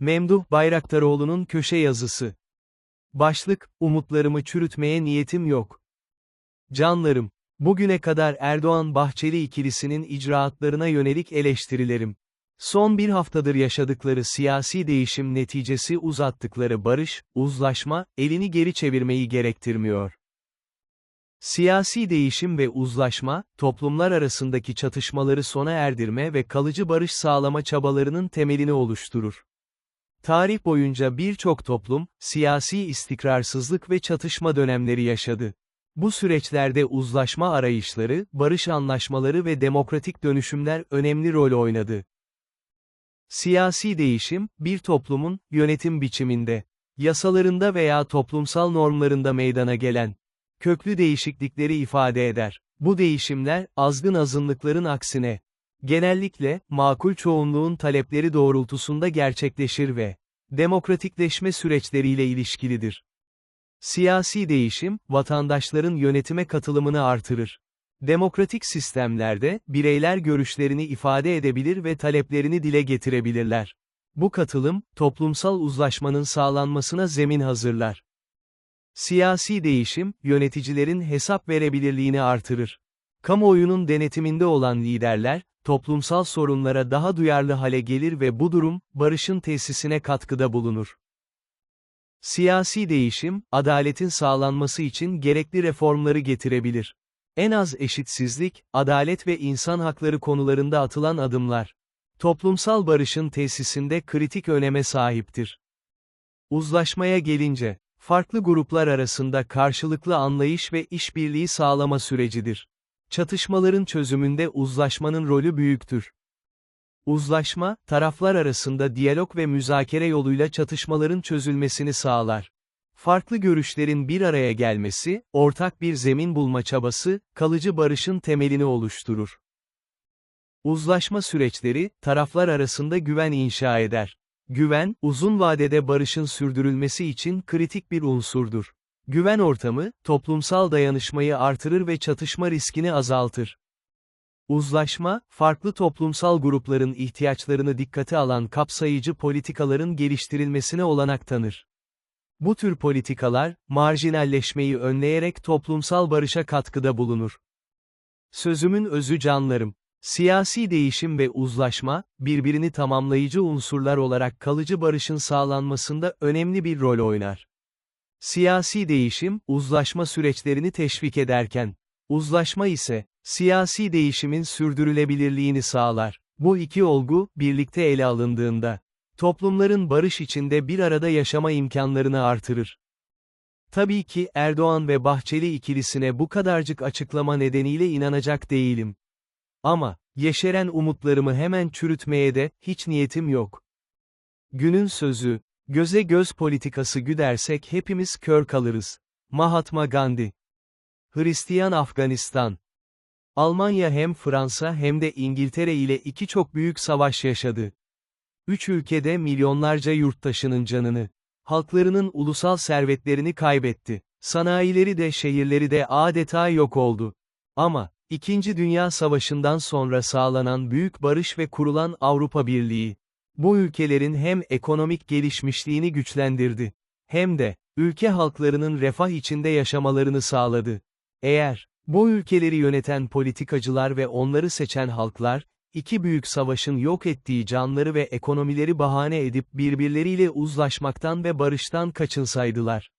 Memduh Bayraktaroğlu'nun köşe yazısı. Başlık, umutlarımı çürütmeye niyetim yok. Canlarım, bugüne kadar Erdoğan-Bahçeli ikilisinin icraatlarına yönelik eleştirilerim. Son bir haftadır yaşadıkları siyasi değişim neticesi uzattıkları barış, uzlaşma, elini geri çevirmeyi gerektirmiyor. Siyasi değişim ve uzlaşma, toplumlar arasındaki çatışmaları sona erdirme ve kalıcı barış sağlama çabalarının temelini oluşturur. Tarih boyunca birçok toplum, siyasi istikrarsızlık ve çatışma dönemleri yaşadı. Bu süreçlerde uzlaşma arayışları, barış anlaşmaları ve demokratik dönüşümler önemli rol oynadı. Siyasi değişim, bir toplumun, yönetim biçiminde, yasalarında veya toplumsal normlarında meydana gelen, köklü değişiklikleri ifade eder. Bu değişimler, azgın azınlıkların aksine, genellikle, makul çoğunluğun talepleri doğrultusunda gerçekleşir ve, demokratikleşme süreçleriyle ilişkilidir. Siyasi değişim, vatandaşların yönetime katılımını artırır. Demokratik sistemlerde, bireyler görüşlerini ifade edebilir ve taleplerini dile getirebilirler. Bu katılım, toplumsal uzlaşmanın sağlanmasına zemin hazırlar. Siyasi değişim, yöneticilerin hesap verebilirliğini artırır. Kamuoyunun denetiminde olan liderler, toplumsal sorunlara daha duyarlı hale gelir ve bu durum, barışın tesisine katkıda bulunur. Siyasi değişim, adaletin sağlanması için gerekli reformları getirebilir. En az eşitsizlik, adalet ve insan hakları konularında atılan adımlar, toplumsal barışın tesisinde kritik öneme sahiptir. Uzlaşmaya gelince, farklı gruplar arasında karşılıklı anlayış ve işbirliği sağlama sürecidir. Çatışmaların çözümünde uzlaşmanın rolü büyüktür. Uzlaşma, taraflar arasında diyalog ve müzakere yoluyla çatışmaların çözülmesini sağlar. Farklı görüşlerin bir araya gelmesi, ortak bir zemin bulma çabası, kalıcı barışın temelini oluşturur. Uzlaşma süreçleri, taraflar arasında güven inşa eder. Güven, uzun vadede barışın sürdürülmesi için kritik bir unsurdur. Güven ortamı, toplumsal dayanışmayı artırır ve çatışma riskini azaltır. Uzlaşma, farklı toplumsal grupların ihtiyaçlarını dikkate alan kapsayıcı politikaların geliştirilmesine olanak tanır. Bu tür politikalar, marjinalleşmeyi önleyerek toplumsal barışa katkıda bulunur. Sözümün özü canlarım. Siyasi değişim ve uzlaşma, birbirini tamamlayıcı unsurlar olarak kalıcı barışın sağlanmasında önemli bir rol oynar. Siyasi değişim, uzlaşma süreçlerini teşvik ederken, uzlaşma ise, siyasi değişimin sürdürülebilirliğini sağlar. Bu iki olgu, birlikte ele alındığında, toplumların barış içinde bir arada yaşama imkanlarını artırır. Tabii ki Erdoğan ve Bahçeli ikilisine bu kadarcık açıklama nedeniyle inanacak değilim. Ama, yeşeren umutlarımı hemen çürütmeye de, hiç niyetim yok. Günün sözü, göze göz politikası güdersek hepimiz kör kalırız. Mahatma Gandhi Hristiyan Afganistan Almanya hem Fransa hem de İngiltere ile iki çok büyük savaş yaşadı. Üç ülkede milyonlarca yurttaşının canını, halklarının ulusal servetlerini kaybetti. Sanayileri de şehirleri de adeta yok oldu. Ama, İkinci Dünya Savaşı'ndan sonra sağlanan büyük barış ve kurulan Avrupa Birliği, bu ülkelerin hem ekonomik gelişmişliğini güçlendirdi, hem de, ülke halklarının refah içinde yaşamalarını sağladı. Eğer, bu ülkeleri yöneten politikacılar ve onları seçen halklar, iki büyük savaşın yok ettiği canları ve ekonomileri bahane edip birbirleriyle uzlaşmaktan ve barıştan kaçınsaydılar.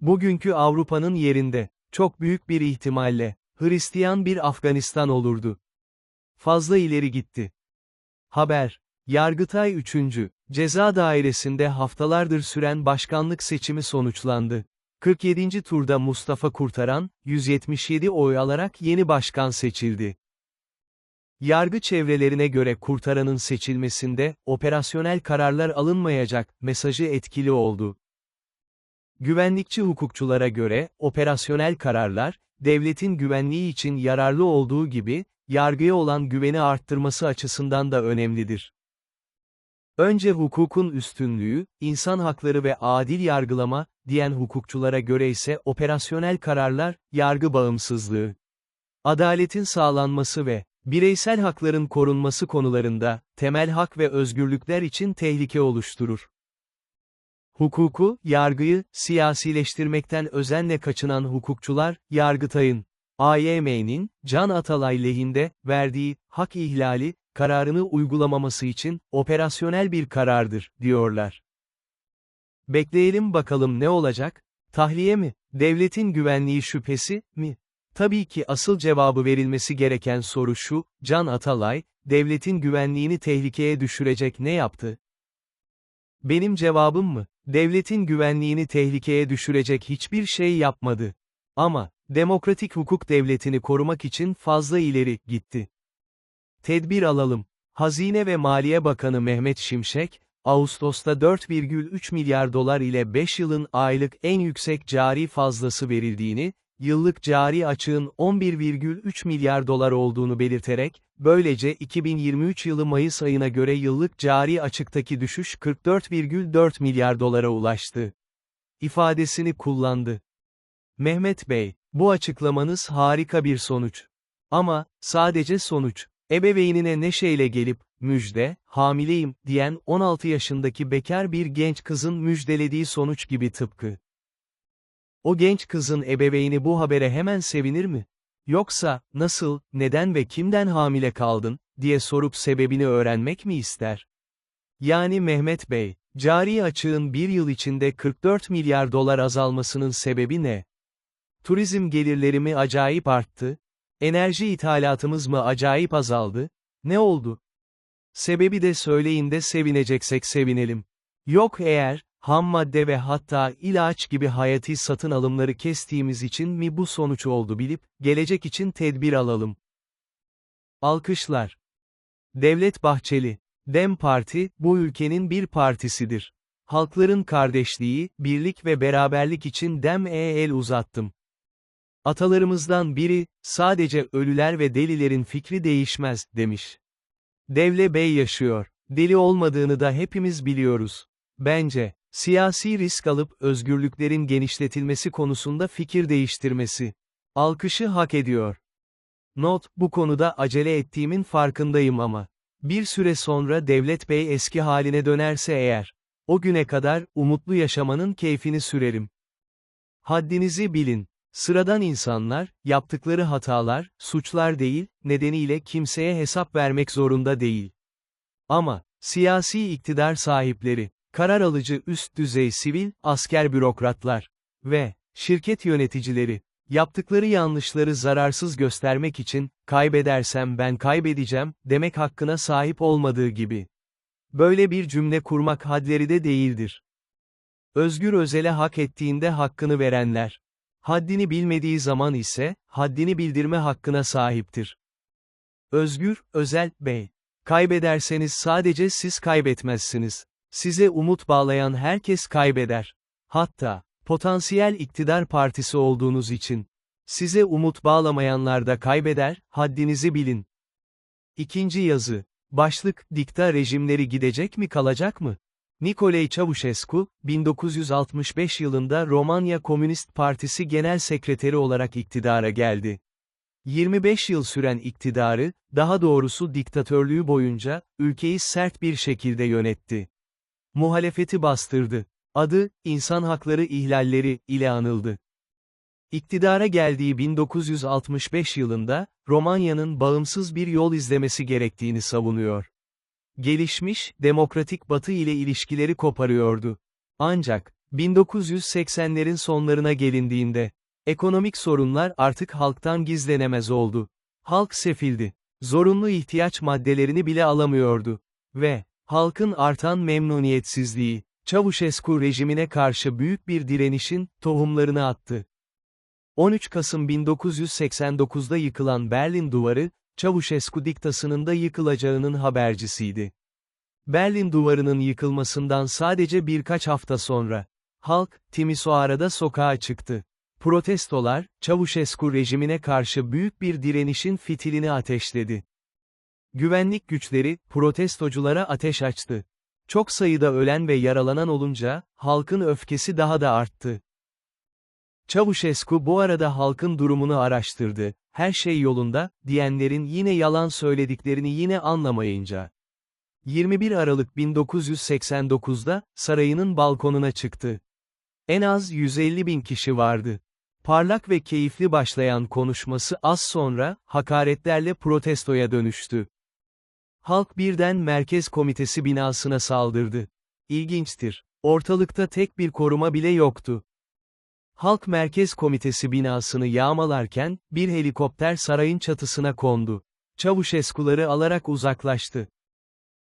Bugünkü Avrupa'nın yerinde, çok büyük bir ihtimalle, Hristiyan bir Afganistan olurdu. Fazla ileri gitti. Haber. Yargıtay 3. Ceza Dairesi'nde haftalardır süren başkanlık seçimi sonuçlandı. 47. turda Mustafa Kurtaran, 177 oy alarak yeni başkan seçildi. Yargı çevrelerine göre Kurtaran'ın seçilmesinde, operasyonel kararlar alınmayacak, mesajı etkili oldu. Güvenlikçi hukukçulara göre, operasyonel kararlar, devletin güvenliği için yararlı olduğu gibi, yargıya olan güveni arttırması açısından da önemlidir. Önce hukukun üstünlüğü, insan hakları ve adil yargılama, diyen hukukçulara göre ise operasyonel kararlar, yargı bağımsızlığı. Adaletin sağlanması ve bireysel hakların korunması konularında, temel hak ve özgürlükler için tehlike oluşturur. Hukuku, yargıyı, siyasileştirmekten özenle kaçınan hukukçular, Yargıtay'ın, AYM'nin, Can Atalay lehinde, verdiği, hak ihlali, kararını uygulamaması için, operasyonel bir karardır, diyorlar. Bekleyelim bakalım ne olacak? Tahliye mi? Devletin güvenliği şüphesi, mi? Tabii ki asıl cevabı verilmesi gereken soru şu, Can Atalay, devletin güvenliğini tehlikeye düşürecek ne yaptı? Benim cevabım mı? Devletin güvenliğini tehlikeye düşürecek hiçbir şey yapmadı. Ama, demokratik hukuk devletini korumak için fazla ileri gitti. Tedbir alalım. Hazine ve Maliye Bakanı Mehmet Şimşek, Ağustos'ta 4,3 milyar dolar ile 5 yılın aylık en yüksek cari fazlası verildiğini, yıllık cari açığın 11,3 milyar dolar olduğunu belirterek, böylece 2023 yılı Mayıs ayına göre yıllık cari açıktaki düşüş 44,4 milyar dolara ulaştı. ifadesini kullandı. Mehmet Bey, bu açıklamanız harika bir sonuç. Ama, sadece sonuç. Ebeveynine neşeyle gelip, müjde, hamileyim, diyen 16 yaşındaki bekar bir genç kızın müjdelediği sonuç gibi tıpkı. O genç kızın ebeveyni bu habere hemen sevinir mi? Yoksa, nasıl, neden ve kimden hamile kaldın, diye sorup sebebini öğrenmek mi ister? Yani Mehmet Bey, cari açığın bir yıl içinde 44 milyar dolar azalmasının sebebi ne? Turizm gelirleri mi acayip arttı? Enerji ithalatımız mı acayip azaldı? Ne oldu? Sebebi de söyleyin de sevineceksek sevinelim. Yok eğer, ham madde ve hatta ilaç gibi hayati satın alımları kestiğimiz için mi bu sonuç oldu bilip, gelecek için tedbir alalım. Alkışlar. Devlet Bahçeli. Dem Parti, bu ülkenin bir partisidir. Halkların kardeşliği, birlik ve beraberlik için Dem'e el uzattım. Atalarımızdan biri, sadece ölüler ve delilerin fikri değişmez, demiş. Devle Bey yaşıyor. Deli olmadığını da hepimiz biliyoruz. Bence, siyasi risk alıp özgürlüklerin genişletilmesi konusunda fikir değiştirmesi. Alkışı hak ediyor. Not, bu konuda acele ettiğimin farkındayım ama. Bir süre sonra Devlet Bey eski haline dönerse eğer, o güne kadar, umutlu yaşamanın keyfini sürerim. Haddinizi bilin. Sıradan insanlar, yaptıkları hatalar, suçlar değil, nedeniyle kimseye hesap vermek zorunda değil. Ama, siyasi iktidar sahipleri, karar alıcı üst düzey sivil, asker bürokratlar ve şirket yöneticileri, yaptıkları yanlışları zararsız göstermek için, kaybedersem ben kaybedeceğim, demek hakkına sahip olmadığı gibi. Böyle bir cümle kurmak hadleri de değildir. Özgür Özel'e hak ettiğinde hakkını verenler, Haddini bilmediği zaman ise, haddini bildirme hakkına sahiptir. Özgür, Özel, Bey. Kaybederseniz sadece siz kaybetmezsiniz. Size umut bağlayan herkes kaybeder. Hatta, potansiyel iktidar partisi olduğunuz için. Size umut bağlamayanlar da kaybeder, haddinizi bilin. İkinci yazı. Başlık, dikta rejimleri gidecek mi kalacak mı? Nicolae Çavuşescu, 1965 yılında Romanya Komünist Partisi Genel Sekreteri olarak iktidara geldi. 25 yıl süren iktidarı, daha doğrusu diktatörlüğü boyunca, ülkeyi sert bir şekilde yönetti. Muhalefeti bastırdı. Adı, insan hakları ihlalleri, ile anıldı. İktidara geldiği 1965 yılında, Romanya'nın bağımsız bir yol izlemesi gerektiğini savunuyor gelişmiş, demokratik Batı ile ilişkileri koparıyordu. Ancak, 1980'lerin sonlarına gelindiğinde, ekonomik sorunlar artık halktan gizlenemez oldu. Halk sefildi. Zorunlu ihtiyaç maddelerini bile alamıyordu. Ve, halkın artan memnuniyetsizliği, Çavuşescu rejimine karşı büyük bir direnişin, tohumlarını attı. 13 Kasım 1989'da yıkılan Berlin Duvarı, Çavuşescu diktasının da yıkılacağının habercisiydi. Berlin duvarının yıkılmasından sadece birkaç hafta sonra, halk, Timisoara'da sokağa çıktı. Protestolar, Çavuşescu rejimine karşı büyük bir direnişin fitilini ateşledi. Güvenlik güçleri, protestoculara ateş açtı. Çok sayıda ölen ve yaralanan olunca, halkın öfkesi daha da arttı. Çavuşescu bu arada halkın durumunu araştırdı, her şey yolunda, diyenlerin yine yalan söylediklerini yine anlamayınca. 21 Aralık 1989'da, sarayının balkonuna çıktı. En az 150 bin kişi vardı. Parlak ve keyifli başlayan konuşması az sonra, hakaretlerle protestoya dönüştü. Halk birden Merkez Komitesi binasına saldırdı. İlginçtir. Ortalıkta tek bir koruma bile yoktu. Halk Merkez Komitesi binasını yağmalarken, bir helikopter sarayın çatısına kondu. Çavuşeskuları alarak uzaklaştı.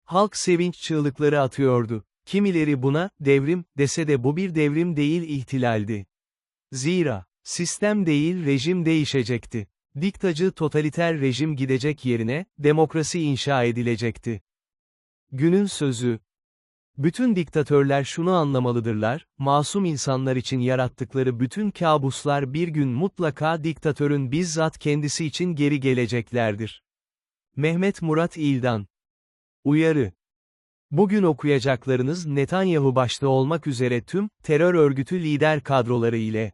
Halk sevinç çığlıkları atıyordu. Kimileri buna, devrim, dese de bu bir devrim değil ihtilaldi. Zira, sistem değil rejim değişecekti. Diktacı totaliter rejim gidecek yerine, demokrasi inşa edilecekti. Günün sözü. Bütün diktatörler şunu anlamalıdırlar, masum insanlar için yarattıkları bütün kabuslar bir gün mutlaka diktatörün bizzat kendisi için geri geleceklerdir. Mehmet Murat İldan Uyarı Bugün okuyacaklarınız Netanyahu başta olmak üzere tüm, terör örgütü lider kadroları ile.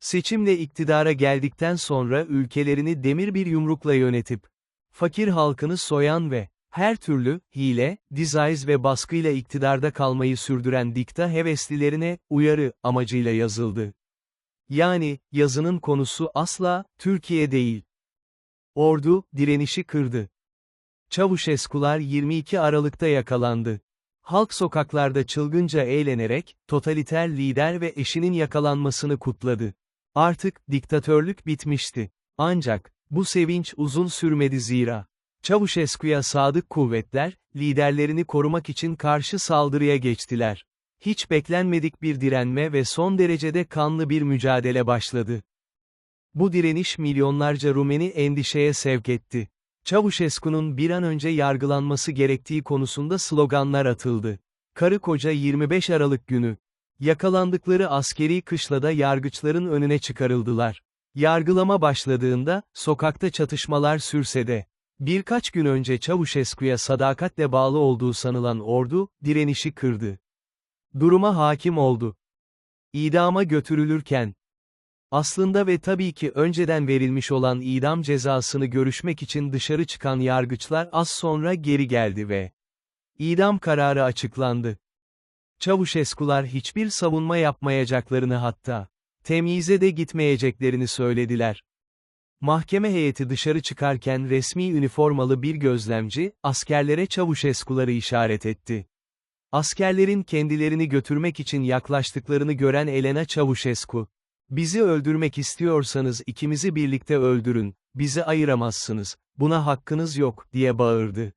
Seçimle iktidara geldikten sonra ülkelerini demir bir yumrukla yönetip, fakir halkını soyan ve, her türlü, hile, dizayz ve baskıyla iktidarda kalmayı sürdüren dikta heveslilerine, uyarı, amacıyla yazıldı. Yani, yazının konusu asla, Türkiye değil. Ordu, direnişi kırdı. Çavuşeskular 22 Aralık'ta yakalandı. Halk sokaklarda çılgınca eğlenerek, totaliter lider ve eşinin yakalanmasını kutladı. Artık, diktatörlük bitmişti. Ancak, bu sevinç uzun sürmedi zira. Çavuşesku'ya sadık kuvvetler, liderlerini korumak için karşı saldırıya geçtiler. Hiç beklenmedik bir direnme ve son derecede kanlı bir mücadele başladı. Bu direniş milyonlarca Rumeni endişeye sevk etti. Çavuşesku'nun bir an önce yargılanması gerektiği konusunda sloganlar atıldı. Karı koca 25 Aralık günü. Yakalandıkları askeri kışlada yargıçların önüne çıkarıldılar. Yargılama başladığında, sokakta çatışmalar sürse de, birkaç gün önce Çavuşesku'ya sadakatle bağlı olduğu sanılan ordu, direnişi kırdı. Duruma hakim oldu. İdama götürülürken, aslında ve tabii ki önceden verilmiş olan idam cezasını görüşmek için dışarı çıkan yargıçlar az sonra geri geldi ve idam kararı açıklandı. Çavuşeskular hiçbir savunma yapmayacaklarını hatta temyize de gitmeyeceklerini söylediler. Mahkeme heyeti dışarı çıkarken resmi üniformalı bir gözlemci, askerlere Çavuşeskuları işaret etti. Askerlerin kendilerini götürmek için yaklaştıklarını gören Elena Çavuşesku, Bizi öldürmek istiyorsanız ikimizi birlikte öldürün, bizi ayıramazsınız, buna hakkınız yok, diye bağırdı.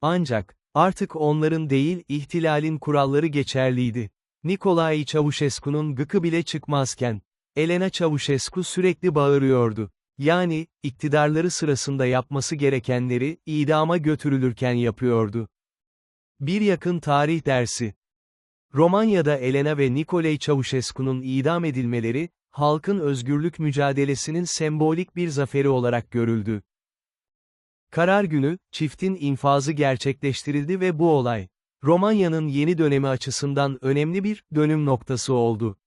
Ancak, artık onların değil, ihtilalin kuralları geçerliydi. Nikolay Çavuşesku'nun gıkı bile çıkmazken, Elena Çavuşesku sürekli bağırıyordu. Yani, iktidarları sırasında yapması gerekenleri, idama götürülürken yapıyordu. Bir yakın tarih dersi. Romanya'da Elena ve Nikolay Çavuşesku'nun idam edilmeleri, halkın özgürlük mücadelesinin sembolik bir zaferi olarak görüldü. Karar günü, çiftin infazı gerçekleştirildi ve bu olay, Romanya'nın yeni dönemi açısından önemli bir dönüm noktası oldu.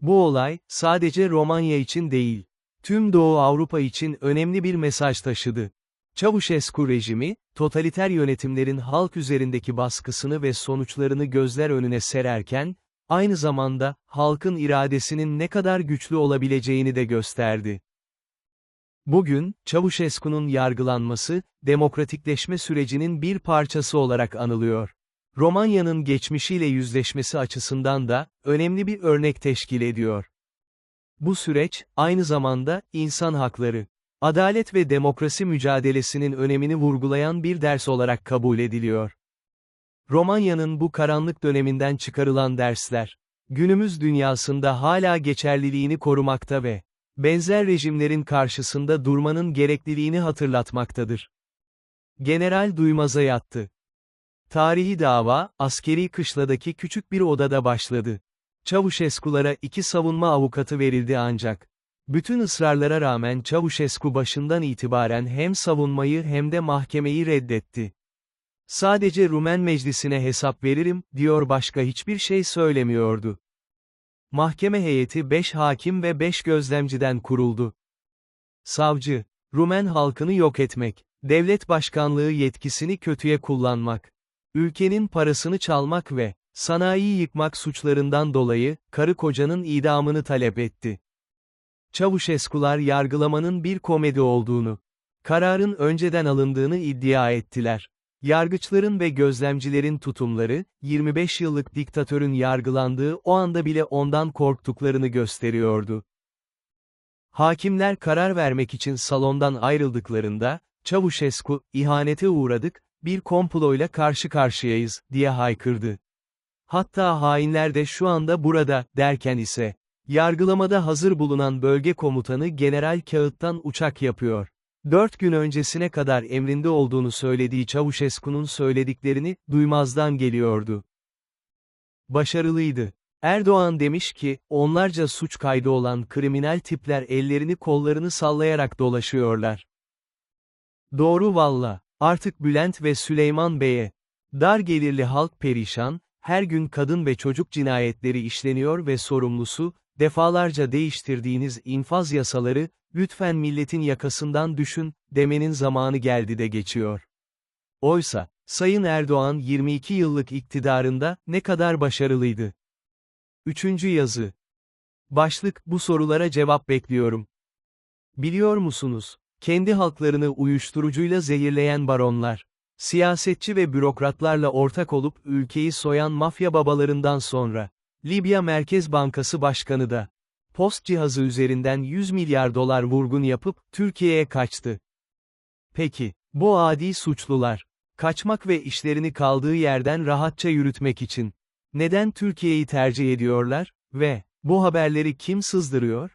Bu olay, sadece Romanya için değil, tüm Doğu Avrupa için önemli bir mesaj taşıdı. Çavuşescu rejimi, totaliter yönetimlerin halk üzerindeki baskısını ve sonuçlarını gözler önüne sererken, aynı zamanda, halkın iradesinin ne kadar güçlü olabileceğini de gösterdi. Bugün, Çavuşescu'nun yargılanması, demokratikleşme sürecinin bir parçası olarak anılıyor. Romanya'nın geçmişiyle yüzleşmesi açısından da, önemli bir örnek teşkil ediyor. Bu süreç, aynı zamanda, insan hakları, adalet ve demokrasi mücadelesinin önemini vurgulayan bir ders olarak kabul ediliyor. Romanya'nın bu karanlık döneminden çıkarılan dersler, günümüz dünyasında hala geçerliliğini korumakta ve benzer rejimlerin karşısında durmanın gerekliliğini hatırlatmaktadır. General Duymaz'a yattı. Tarihi dava, askeri kışladaki küçük bir odada başladı. Çavuşeskulara iki savunma avukatı verildi ancak. Bütün ısrarlara rağmen Çavuşesku başından itibaren hem savunmayı hem de mahkemeyi reddetti. Sadece Rumen meclisine hesap veririm, diyor başka hiçbir şey söylemiyordu. Mahkeme heyeti 5 hakim ve 5 gözlemciden kuruldu. Savcı, Rumen halkını yok etmek, devlet başkanlığı yetkisini kötüye kullanmak, ülkenin parasını çalmak ve sanayi yıkmak suçlarından dolayı karı kocanın idamını talep etti. Çavuşeskular yargılamanın bir komedi olduğunu, kararın önceden alındığını iddia ettiler. Yargıçların ve gözlemcilerin tutumları, 25 yıllık diktatörün yargılandığı o anda bile ondan korktuklarını gösteriyordu. Hakimler karar vermek için salondan ayrıldıklarında, Çavuşesku, ihanete uğradık, bir komployla karşı karşıyayız, diye haykırdı. Hatta hainler de şu anda burada, derken ise, yargılamada hazır bulunan bölge komutanı General Kağıt'tan uçak yapıyor. Dört gün öncesine kadar emrinde olduğunu söylediği Çavuşesku'nun söylediklerini, duymazdan geliyordu. Başarılıydı. Erdoğan demiş ki, onlarca suç kaydı olan kriminal tipler ellerini kollarını sallayarak dolaşıyorlar. Doğru valla, artık Bülent ve Süleyman Bey'e, dar gelirli halk perişan, her gün kadın ve çocuk cinayetleri işleniyor ve sorumlusu, defalarca değiştirdiğiniz infaz yasaları, lütfen milletin yakasından düşün, demenin zamanı geldi de geçiyor. Oysa, Sayın Erdoğan 22 yıllık iktidarında, ne kadar başarılıydı. Üçüncü yazı. Başlık, bu sorulara cevap bekliyorum. Biliyor musunuz? Kendi halklarını uyuşturucuyla zehirleyen baronlar, siyasetçi ve bürokratlarla ortak olup ülkeyi soyan mafya babalarından sonra, Libya Merkez Bankası Başkanı da, post cihazı üzerinden 100 milyar dolar vurgun yapıp, Türkiye'ye kaçtı. Peki, bu adi suçlular, kaçmak ve işlerini kaldığı yerden rahatça yürütmek için, neden Türkiye'yi tercih ediyorlar, ve, bu haberleri kim sızdırıyor?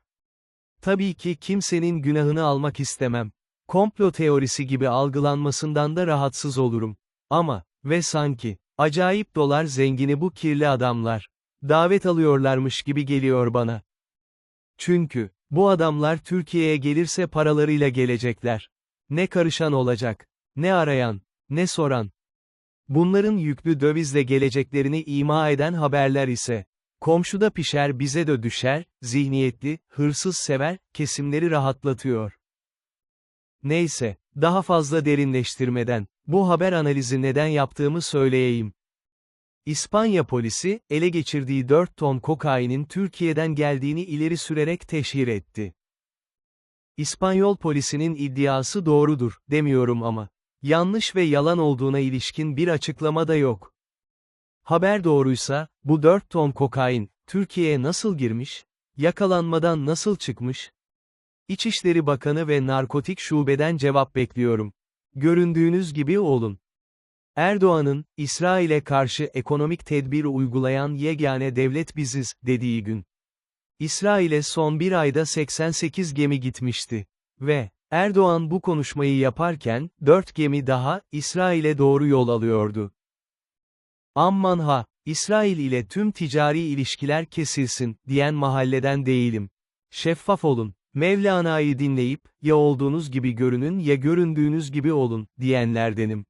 Tabii ki kimsenin günahını almak istemem. Komplo teorisi gibi algılanmasından da rahatsız olurum. Ama, ve sanki, acayip dolar zengini bu kirli adamlar. Davet alıyorlarmış gibi geliyor bana. Çünkü, bu adamlar Türkiye'ye gelirse paralarıyla gelecekler. Ne karışan olacak, ne arayan, ne soran. Bunların yüklü dövizle geleceklerini ima eden haberler ise, komşuda pişer bize de düşer, zihniyetli, hırsız sever, kesimleri rahatlatıyor. Neyse, daha fazla derinleştirmeden, bu haber analizi neden yaptığımı söyleyeyim. İspanya polisi, ele geçirdiği 4 ton kokainin Türkiye'den geldiğini ileri sürerek teşhir etti. İspanyol polisinin iddiası doğrudur, demiyorum ama. Yanlış ve yalan olduğuna ilişkin bir açıklama da yok. Haber doğruysa, bu 4 ton kokain, Türkiye'ye nasıl girmiş? Yakalanmadan nasıl çıkmış? İçişleri Bakanı ve Narkotik Şube'den cevap bekliyorum. Göründüğünüz gibi olun. Erdoğan'ın, İsrail'e karşı ekonomik tedbir uygulayan yegane devlet biziz, dediği gün. İsrail'e son bir ayda 88 gemi gitmişti. Ve, Erdoğan bu konuşmayı yaparken, 4 gemi daha, İsrail'e doğru yol alıyordu. Amman ha, İsrail ile tüm ticari ilişkiler kesilsin, diyen mahalleden değilim. Şeffaf olun. Mevlana'yı dinleyip, ya olduğunuz gibi görünün ya göründüğünüz gibi olun, diyenlerdenim.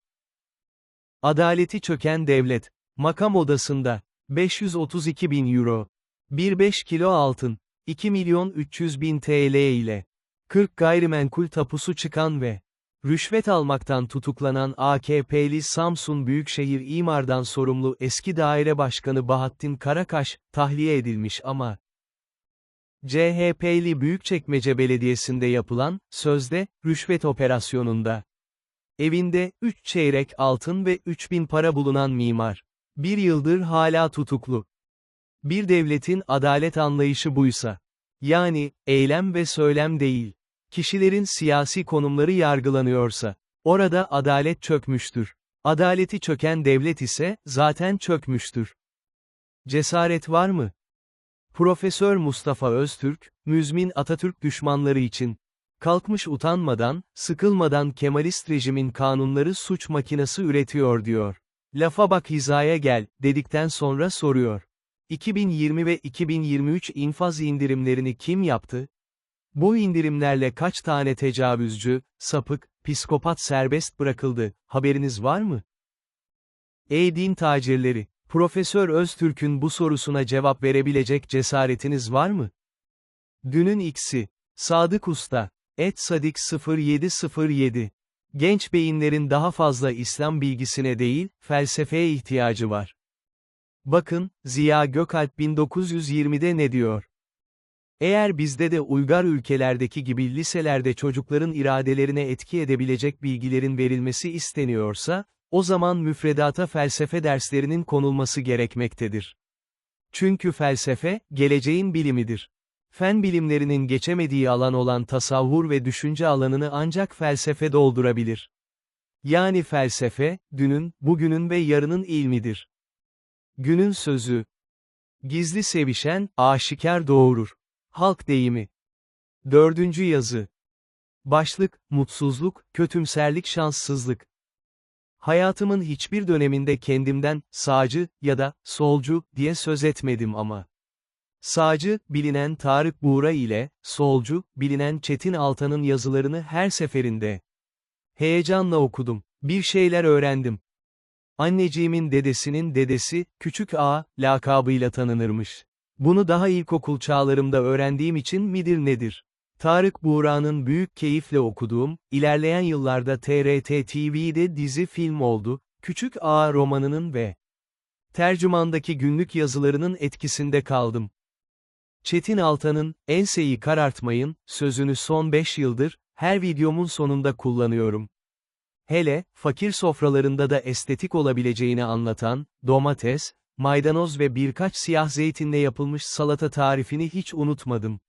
Adaleti çöken devlet, makam odasında, 532 bin euro, 1,5 kilo altın, 2 milyon 300 bin TL ile, 40 gayrimenkul tapusu çıkan ve, rüşvet almaktan tutuklanan AKP'li Samsun Büyükşehir İmar'dan sorumlu eski daire başkanı Bahattin Karakaş, tahliye edilmiş ama, CHP'li Büyükçekmece Belediyesi'nde yapılan, sözde, rüşvet operasyonunda, Evinde, 3 çeyrek altın ve 3000 para bulunan mimar. Bir yıldır hala tutuklu. Bir devletin adalet anlayışı buysa. Yani, eylem ve söylem değil. Kişilerin siyasi konumları yargılanıyorsa, orada adalet çökmüştür. Adaleti çöken devlet ise, zaten çökmüştür. Cesaret var mı? Profesör Mustafa Öztürk, müzmin Atatürk düşmanları için, Kalkmış utanmadan, sıkılmadan Kemalist rejimin kanunları suç makinası üretiyor diyor. Lafa bak hizaya gel, dedikten sonra soruyor. 2020 ve 2023 infaz indirimlerini kim yaptı? Bu indirimlerle kaç tane tecavüzcü, sapık, psikopat serbest bırakıldı, haberiniz var mı? Ey din tacirleri, Profesör Öztürk'ün bu sorusuna cevap verebilecek cesaretiniz var mı? Dünün X'i. Sadık Usta. Et Sadik 0707. Genç beyinlerin daha fazla İslam bilgisine değil, felsefeye ihtiyacı var. Bakın, Ziya Gökalp 1920'de ne diyor? Eğer bizde de uygar ülkelerdeki gibi liselerde çocukların iradelerine etki edebilecek bilgilerin verilmesi isteniyorsa, o zaman müfredata felsefe derslerinin konulması gerekmektedir. Çünkü felsefe, geleceğin bilimidir. Fen bilimlerinin geçemediği alan olan tasavvur ve düşünce alanını ancak felsefe doldurabilir. Yani felsefe, dünün, bugünün ve yarının ilmidir. Günün sözü. Gizli sevişen, aşikar doğurur. Halk deyimi. Dördüncü yazı. Başlık, mutsuzluk, kötümserlik şanssızlık. Hayatımın hiçbir döneminde kendimden, sağcı ya da solcu diye söz etmedim ama. Sağcı, bilinen Tarık Buğra ile, solcu, bilinen Çetin Altan'ın yazılarını her seferinde. Heyecanla okudum, bir şeyler öğrendim. Anneciğimin dedesinin dedesi, Küçük Ağa, lakabıyla tanınırmış. Bunu daha ilkokul çağlarımda öğrendiğim için midir nedir? Tarık Buğra'nın büyük keyifle okuduğum, ilerleyen yıllarda TRT TV'de dizi film oldu, Küçük Ağa romanının ve tercümandaki günlük yazılarının etkisinde kaldım. Çetin Altan'ın, enseyi karartmayın, sözünü son 5 yıldır, her videomun sonunda kullanıyorum. Hele, fakir sofralarında da estetik olabileceğini anlatan, domates, maydanoz ve birkaç siyah zeytinle yapılmış salata tarifini hiç unutmadım.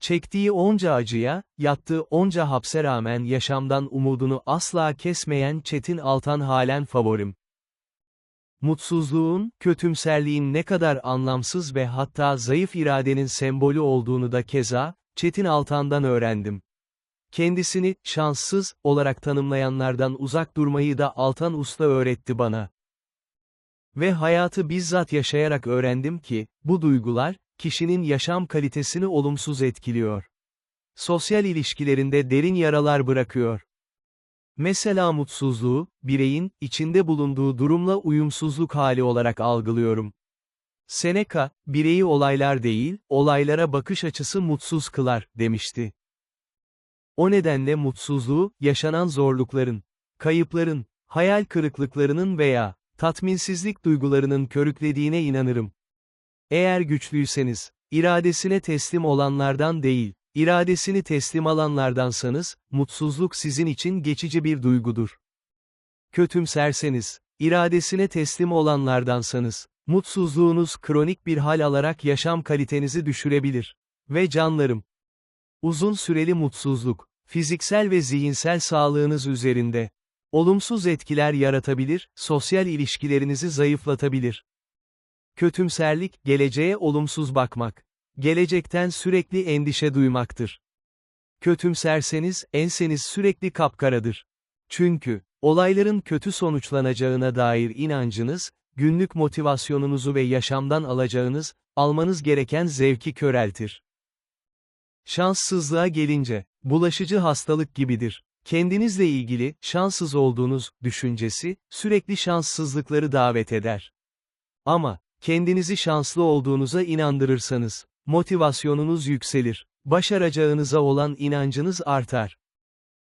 Çektiği onca acıya, yattığı onca hapse rağmen yaşamdan umudunu asla kesmeyen Çetin Altan halen favorim. Mutsuzluğun, kötümserliğin ne kadar anlamsız ve hatta zayıf iradenin sembolü olduğunu da keza, Çetin Altan'dan öğrendim. Kendisini, şanssız, olarak tanımlayanlardan uzak durmayı da Altan Usta öğretti bana. Ve hayatı bizzat yaşayarak öğrendim ki, bu duygular, kişinin yaşam kalitesini olumsuz etkiliyor. Sosyal ilişkilerinde derin yaralar bırakıyor. Mesela mutsuzluğu, bireyin, içinde bulunduğu durumla uyumsuzluk hali olarak algılıyorum. Seneca, bireyi olaylar değil, olaylara bakış açısı mutsuz kılar, demişti. O nedenle mutsuzluğu, yaşanan zorlukların, kayıpların, hayal kırıklıklarının veya, tatminsizlik duygularının körüklediğine inanırım. Eğer güçlüyseniz, iradesine teslim olanlardan değil, iradesini teslim alanlardansanız, mutsuzluk sizin için geçici bir duygudur. Kötümserseniz, iradesine teslim olanlardansanız, mutsuzluğunuz kronik bir hal alarak yaşam kalitenizi düşürebilir. Ve canlarım. Uzun süreli mutsuzluk, fiziksel ve zihinsel sağlığınız üzerinde, olumsuz etkiler yaratabilir, sosyal ilişkilerinizi zayıflatabilir. Kötümserlik, geleceğe olumsuz bakmak. Gelecekten sürekli endişe duymaktır. Kötümserseniz, enseniz sürekli kapkaradır. Çünkü, olayların kötü sonuçlanacağına dair inancınız, günlük motivasyonunuzu ve yaşamdan alacağınız, almanız gereken zevki köreltir. Şanssızlığa gelince, bulaşıcı hastalık gibidir. Kendinizle ilgili, şanssız olduğunuz, düşüncesi, sürekli şanssızlıkları davet eder. Ama, kendinizi şanslı olduğunuza inandırırsanız, motivasyonunuz yükselir, başaracağınıza olan inancınız artar.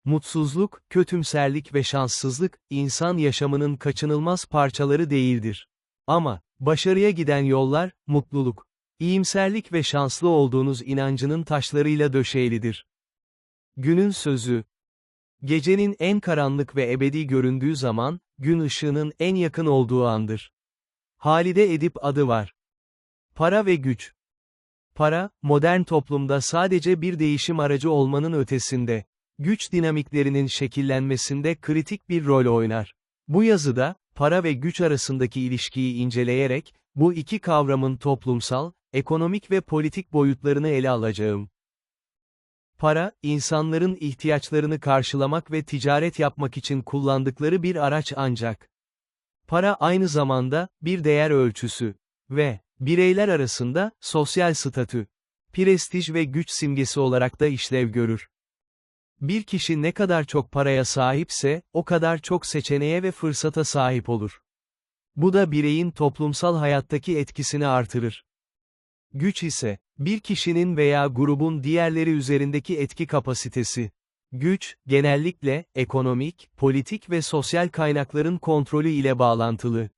Mutsuzluk, kötümserlik ve şanssızlık, insan yaşamının kaçınılmaz parçaları değildir. Ama, başarıya giden yollar, mutluluk, iyimserlik ve şanslı olduğunuz inancının taşlarıyla döşeylidir. Günün sözü, Gecenin en karanlık ve ebedi göründüğü zaman, gün ışığının en yakın olduğu andır. Halide Edip adı var. Para ve güç. Para, modern toplumda sadece bir değişim aracı olmanın ötesinde, güç dinamiklerinin şekillenmesinde kritik bir rol oynar. Bu yazıda, para ve güç arasındaki ilişkiyi inceleyerek, bu iki kavramın toplumsal, ekonomik ve politik boyutlarını ele alacağım. Para, insanların ihtiyaçlarını karşılamak ve ticaret yapmak için kullandıkları bir araç ancak. Para aynı zamanda, bir değer ölçüsü ve bireyler arasında, sosyal statü, prestij ve güç simgesi olarak da işlev görür. Bir kişi ne kadar çok paraya sahipse, o kadar çok seçeneğe ve fırsata sahip olur. Bu da bireyin toplumsal hayattaki etkisini artırır. Güç ise, bir kişinin veya grubun diğerleri üzerindeki etki kapasitesi. Güç, genellikle, ekonomik, politik ve sosyal kaynakların kontrolü ile bağlantılı.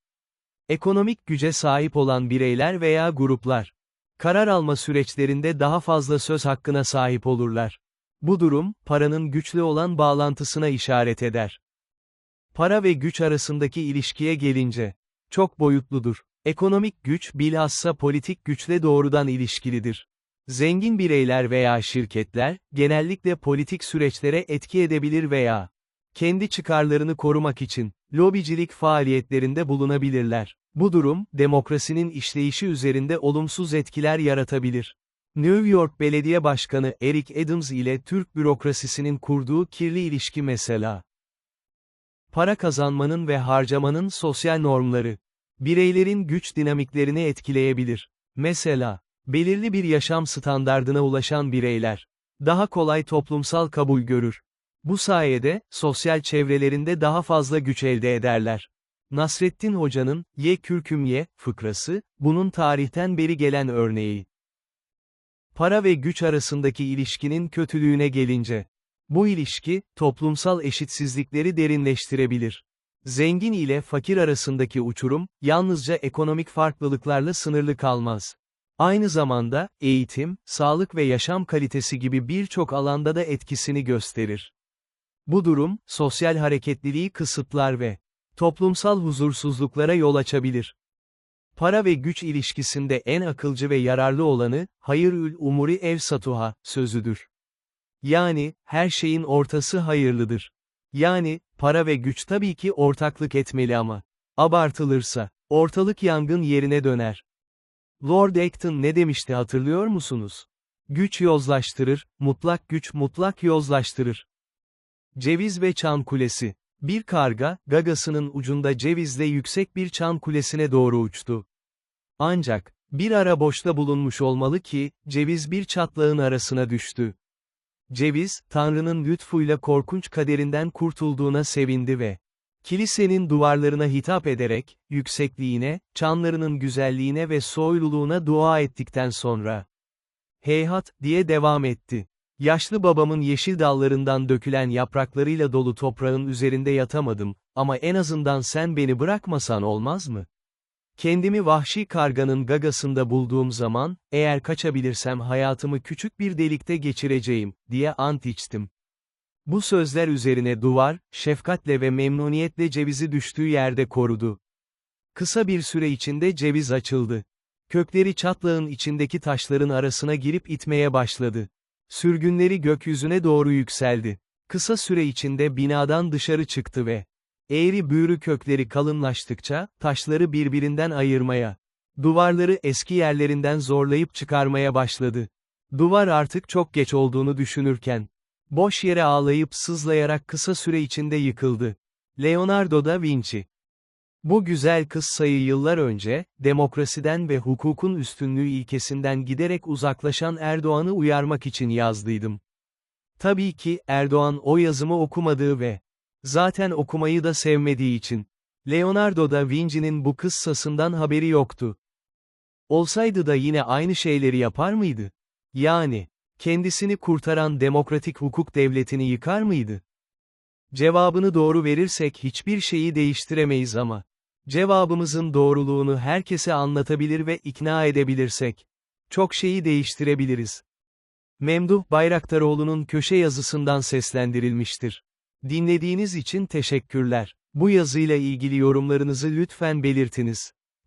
Ekonomik güce sahip olan bireyler veya gruplar, karar alma süreçlerinde daha fazla söz hakkına sahip olurlar. Bu durum, paranın güçlü olan bağlantısına işaret eder. Para ve güç arasındaki ilişkiye gelince, çok boyutludur. Ekonomik güç bilhassa politik güçle doğrudan ilişkilidir. Zengin bireyler veya şirketler, genellikle politik süreçlere etki edebilir veya kendi çıkarlarını korumak için, lobicilik faaliyetlerinde bulunabilirler. Bu durum, demokrasinin işleyişi üzerinde olumsuz etkiler yaratabilir. New York Belediye Başkanı Eric Adams ile Türk bürokrasisinin kurduğu kirli ilişki mesela. Para kazanmanın ve harcamanın sosyal normları. Bireylerin güç dinamiklerini etkileyebilir. Mesela, belirli bir yaşam standardına ulaşan bireyler, daha kolay toplumsal kabul görür. Bu sayede, sosyal çevrelerinde daha fazla güç elde ederler. Nasrettin Hoca'nın, Ye Kürküm Ye, fıkrası, bunun tarihten beri gelen örneği. Para ve güç arasındaki ilişkinin kötülüğüne gelince, bu ilişki, toplumsal eşitsizlikleri derinleştirebilir. Zengin ile fakir arasındaki uçurum, yalnızca ekonomik farklılıklarla sınırlı kalmaz. Aynı zamanda, eğitim, sağlık ve yaşam kalitesi gibi birçok alanda da etkisini gösterir. Bu durum, sosyal hareketliliği kısıtlar ve toplumsal huzursuzluklara yol açabilir. Para ve güç ilişkisinde en akılcı ve yararlı olanı, hayırül umuri ev satuha, sözüdür. Yani, her şeyin ortası hayırlıdır. Yani, para ve güç tabii ki ortaklık etmeli ama. Abartılırsa, ortalık yangın yerine döner. Lord Acton ne demişti hatırlıyor musunuz? Güç yozlaştırır, mutlak güç mutlak yozlaştırır. Ceviz ve Çan Kulesi. Bir karga, gagasının ucunda cevizle yüksek bir çan kulesine doğru uçtu. Ancak, bir ara boşta bulunmuş olmalı ki, ceviz bir çatlağın arasına düştü. Ceviz, Tanrı'nın lütfuyla korkunç kaderinden kurtulduğuna sevindi ve, kilisenin duvarlarına hitap ederek, yüksekliğine, çanlarının güzelliğine ve soyluluğuna dua ettikten sonra, heyhat, diye devam etti. Yaşlı babamın yeşil dallarından dökülen yapraklarıyla dolu toprağın üzerinde yatamadım, ama en azından sen beni bırakmasan olmaz mı? Kendimi vahşi karganın gagasında bulduğum zaman, eğer kaçabilirsem hayatımı küçük bir delikte geçireceğim, diye ant içtim. Bu sözler üzerine duvar, şefkatle ve memnuniyetle cevizi düştüğü yerde korudu. Kısa bir süre içinde ceviz açıldı. Kökleri çatlağın içindeki taşların arasına girip itmeye başladı. Sürgünleri gökyüzüne doğru yükseldi. Kısa süre içinde binadan dışarı çıktı ve eğri büğrü kökleri kalınlaştıkça, taşları birbirinden ayırmaya, duvarları eski yerlerinden zorlayıp çıkarmaya başladı. Duvar artık çok geç olduğunu düşünürken, boş yere ağlayıp sızlayarak kısa süre içinde yıkıldı. Leonardo da Vinci bu güzel kıssayı yıllar önce, demokrasiden ve hukukun üstünlüğü ilkesinden giderek uzaklaşan Erdoğan'ı uyarmak için yazdıydım. Tabii ki, Erdoğan o yazımı okumadığı ve zaten okumayı da sevmediği için, Leonardo da Vinci'nin bu kıssasından haberi yoktu. Olsaydı da yine aynı şeyleri yapar mıydı? Yani, kendisini kurtaran demokratik hukuk devletini yıkar mıydı? Cevabını doğru verirsek hiçbir şeyi değiştiremeyiz ama. Cevabımızın doğruluğunu herkese anlatabilir ve ikna edebilirsek, çok şeyi değiştirebiliriz. Memduh Bayraktaroğlu'nun köşe yazısından seslendirilmiştir. Dinlediğiniz için teşekkürler. Bu yazıyla ilgili yorumlarınızı lütfen belirtiniz.